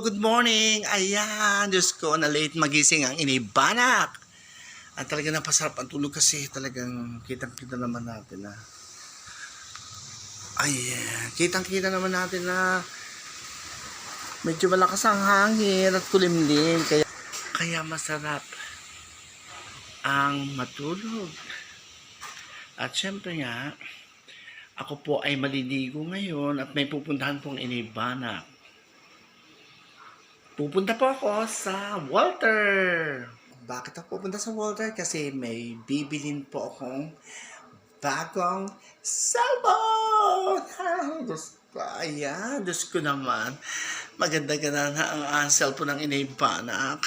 good morning. Ayan, Diyos ko, na late magising ang inibanak. At talaga napasarap ang tulog kasi talagang kitang-kita naman natin na Ayan, kitang-kita naman natin na medyo malakas ang hangin at kulimlim. Kaya, kaya masarap ang matulog. At syempre nga, ako po ay maliligo ngayon at may pupuntahan pong inibanak. Pupunta po ako sa Walter. Bakit ako pupunta sa Walter? Kasi may bibilin po akong bagong cellphone. Ay, Diyos ko. Ayan, Diyos ko naman. Maganda-ganda na ang uh, cellphone ng inibanak.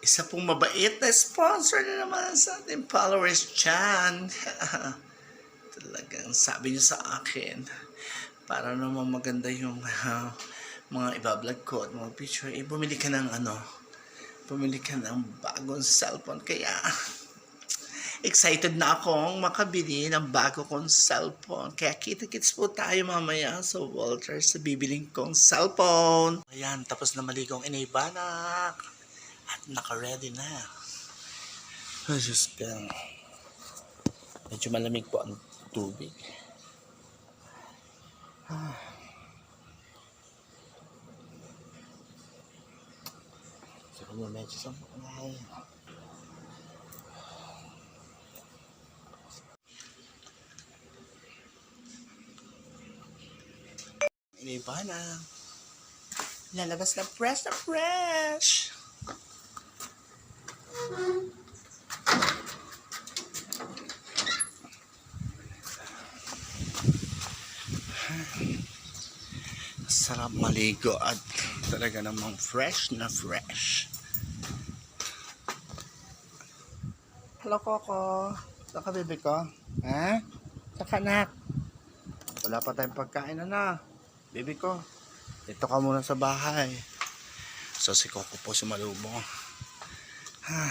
Isa pong mabait na sponsor na naman sa ating followers dyan. Talagang sabi niya sa akin, para naman maganda yung ah, mga ibablog ko at mga picture, eh, bumili ka ng ano, bumili ka ng bagong cellphone. Kaya, excited na akong makabili ng bago kong cellphone. Kaya kita-kits po tayo mamaya sa Walter sa bibiling kong cellphone. Ayan, tapos na maligong inibanak. At naka-ready na. Ay, Diyos ko. Medyo malamig po ang tubig. Siguro medyo sa mga Iniba na. Lalabas na fresh na fresh. Sarap maligo at talaga namang fresh na fresh. Hello, Coco. Saan ka, bebe ko? Ha? Saka, anak. Wala pa tayong pagkain na na. Baby ko, dito ka muna sa bahay. So, si Coco po sumalubong. Ha.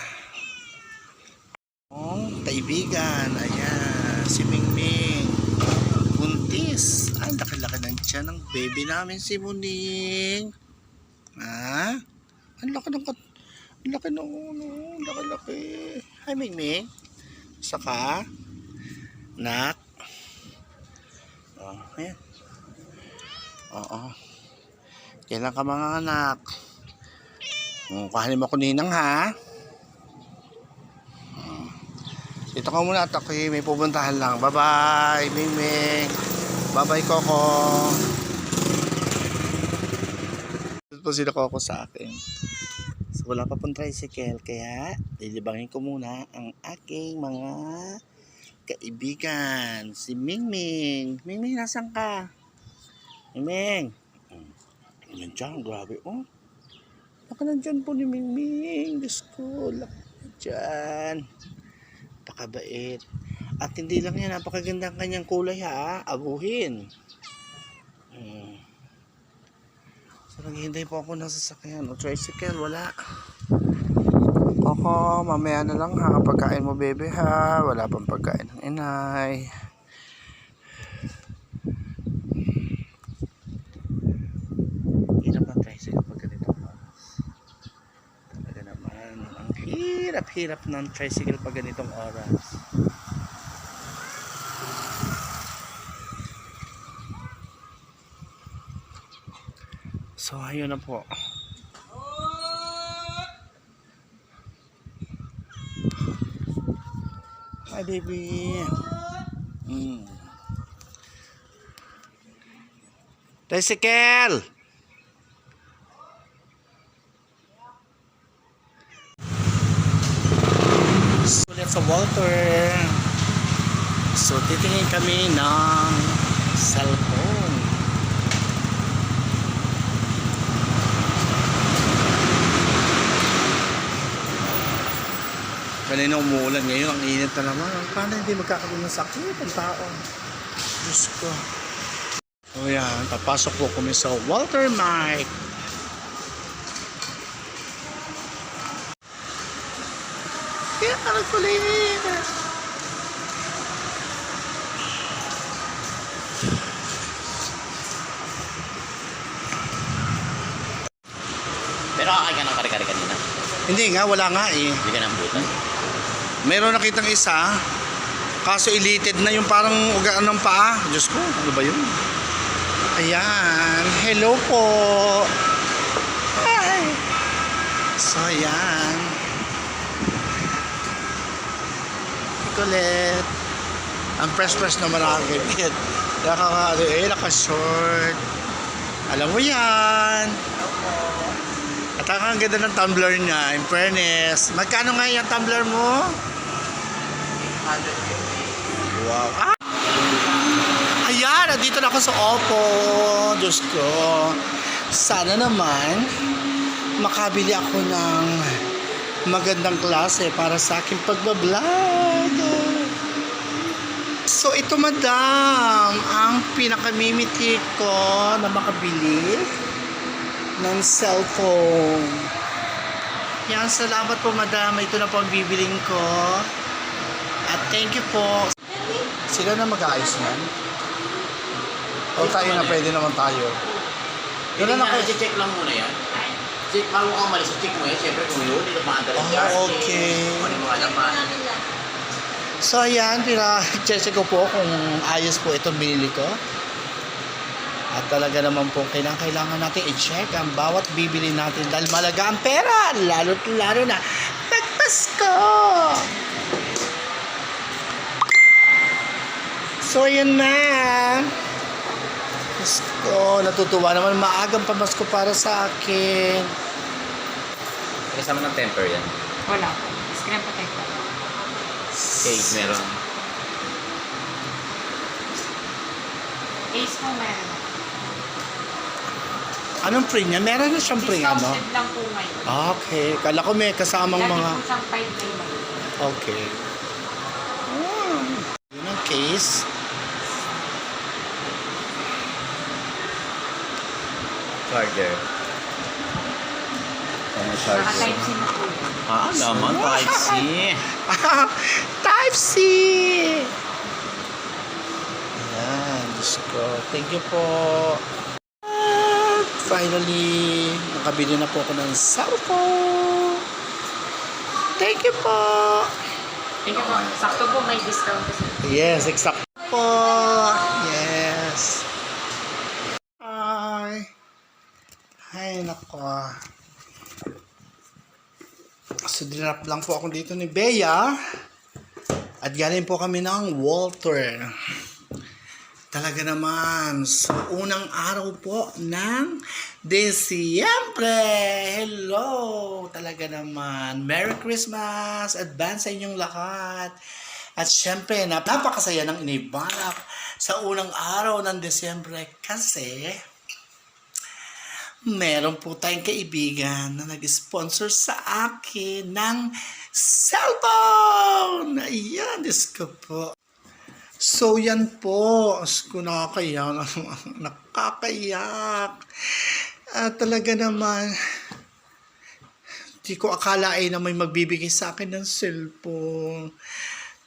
Oh, kaibigan. Ayan, si Mingming. Buntis. Ay, laki-laki ng tiyan ng baby namin si Muning. Ha? Ang laki ng kat... Laki ng. Ang laki-laki. Hi, Mingming. Saka, nak. Oh, ayan. Oo. Kailan ka mga anak? Oh, kahanin mo ko ninang ha. Oh. Dito ka muna at ako eh, may pupuntahan lang. Bye-bye, Ming Ming. Bye-bye, Coco. Ito po sila Coco sa akin. So, wala pa pong tricycle, kaya lilibangin ko muna ang aking mga kaibigan. Si Ming Ming. Ming Ming, nasan ka? Ming Ming. Yan dyan, grabe. Oh. Baka nandyan po ni Ming Ming. Diyos ko, laki dyan. At hindi lang yan, napakaganda ang kanyang kulay ha. Abuhin. Hmm. So, naghihintay po ako ng sasakyan. O tricycle, wala. Ako, mamaya na lang ha. Pagkain mo, bebe ha. Wala pang pagkain ng inay. Hirap ng tricycle pag ganito. Talaga naman. Ang hirap-hirap ng tricycle pag ganitong oras. So, ayun na po. Hi, baby. Mm. Tricycle! Ulit sa Walter. So, titingin kami ng cellphone. Kanina umuulan ngayon, ang init na naman. Paano hindi magkakaroon ng sakit ang tao? Diyos ko. O yan, papasok po kami sa Walter Mike. Kaya ka nagkulit. Pero kakain ka ng kare-kare kanina. Hindi nga, wala nga eh. Hindi ka ng butan. Meron nakitang isa, kaso elated na yung parang ugaan ng paa. Diyos ko, ano ba yun? Ayan, hello po. Hi. So, ayan. Kulit. Ang fresh-fresh naman ang kaibigan. Naka, eh, naka-short. Alam mo yan. At ang ganda ng tumbler niya, in fairness. Magkano nga yung tumbler mo? Wow. Ah! Ayan, nandito na ako sa Oppo. Diyos ko. Sana naman makabili ako ng magandang klase para sa aking pagbablog. So ito madam, ang pinakamimiti ko na makabili ng cellphone. Yan, salamat po madam. Ito na po ang bibiling ko. At thank you po. Sila na mag-aayos man? O tayo na, pwede naman tayo. Ganun na ako. check lang muna yan. Check, bago ka umalis, check mo yan. Siyempre kung yun, dito maandar ang Oh, okay. Kung ano yung mga laman. So ayan, pina-check ko po kung ayos po itong binili ko. At talaga naman po, kailangan, kailangan natin i-check ang bawat bibili natin dahil malaga ang pera, lalo lalo na magpasko! So yun na. Diyos ko, natutuwa naman maagang pamasko para sa akin. Kasama ng temper yan. Wala. Screen protector. Case meron. Case po meron. Anong pre niya? Meron na siyang pre ano? Discounted lang po ngayon. Okay. Kala ko may kasamang Lagi mga... po siyang 5 day lang. Okay. Hmm. Yun ang case. Charger. Ano Naka-type C na po. yun. Ah, naman. Type C. Type C! Ayan, Diyos ko. Thank you po. Finally, nakabili na po ako ng cellphone. Thank you po. Thank you po. Sakto po may discount kasi. Yes, exact po. Yes. Hi. Ay, nako. So, dinrap lang po ako dito ni Bea. At galing po kami ng Walter. Talaga naman, sa unang araw po ng Disyembre. Hello! Talaga naman. Merry Christmas! Advance sa inyong lahat. At syempre, nap- napakasaya ng inibalak sa unang araw ng Disyembre kasi meron po tayong kaibigan na nag-sponsor sa akin ng cellphone! Ayan, Diyos ko po. So, yan po. As ko nakakayak. Nakakayak. At talaga naman, di ko akalain na may magbibigay sa akin ng cellphone.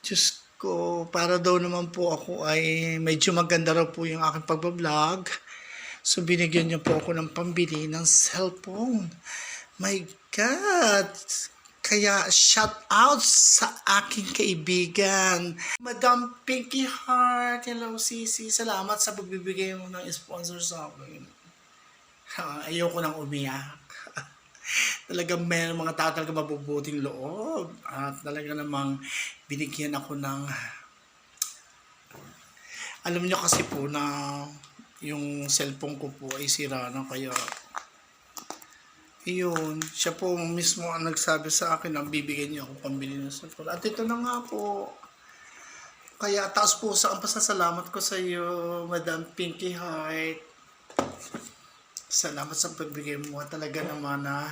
Diyos ko, para daw naman po ako ay medyo maganda raw po yung aking pagbablog. So, binigyan niya po ako ng pambili ng cellphone. My God! Kaya, shout out sa aking kaibigan. Madam Pinky Heart. Hello, Sisi. Salamat sa pagbibigay mo ng sponsor sa akin. Ayoko nang umiyak. talagang may mga tao talaga mabubuting loob. At talaga namang binigyan ako ng... Alam niyo kasi po na yung cellphone ko po ay sira na kaya iyon, siya po mismo ang nagsabi sa akin na bibigyan niya ako pambili ng cellphone. At ito na nga po. Kaya taas po sa ang pasasalamat ko sa iyo, Madam Pinky Heart. Salamat sa pagbigay mo. Talaga naman na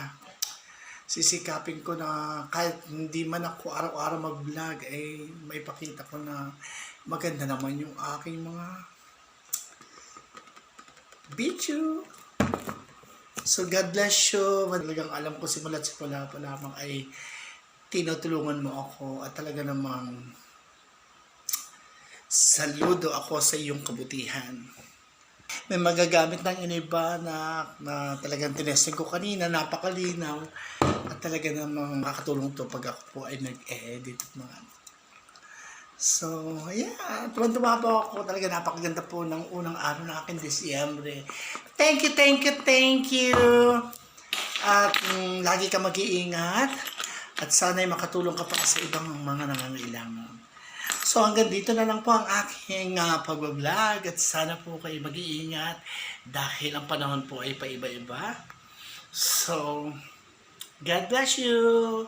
sisikapin ko na kahit hindi man ako araw-araw mag-vlog, eh may pakita ko na maganda naman yung aking mga video. So God bless you. Talagang alam ko simula't simula pa lamang ay tinutulungan mo ako at talaga namang saludo ako sa iyong kabutihan. May magagamit ng iniba na, na talagang tinesting ko kanina, napakalinaw. At talaga namang makakatulong to pag ako po ay nag-edit at mga So, yeah. Tuwan-tuwa po ako. Talaga napakaganda po ng unang araw ng aking Disyembre. Thank you, thank you, thank you. At mm, lagi ka mag-iingat. At sana'y makatulong ka pa sa ibang mga nangangailangan. So hanggang dito na lang po ang aking uh, pag-vlog at sana po kayo mag-iingat dahil ang panahon po ay paiba-iba. So, God bless you!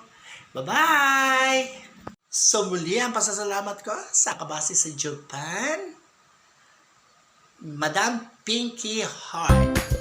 Bye-bye! So muli ang pasasalamat ko sa kabase sa Japan, Madam Pinky Heart.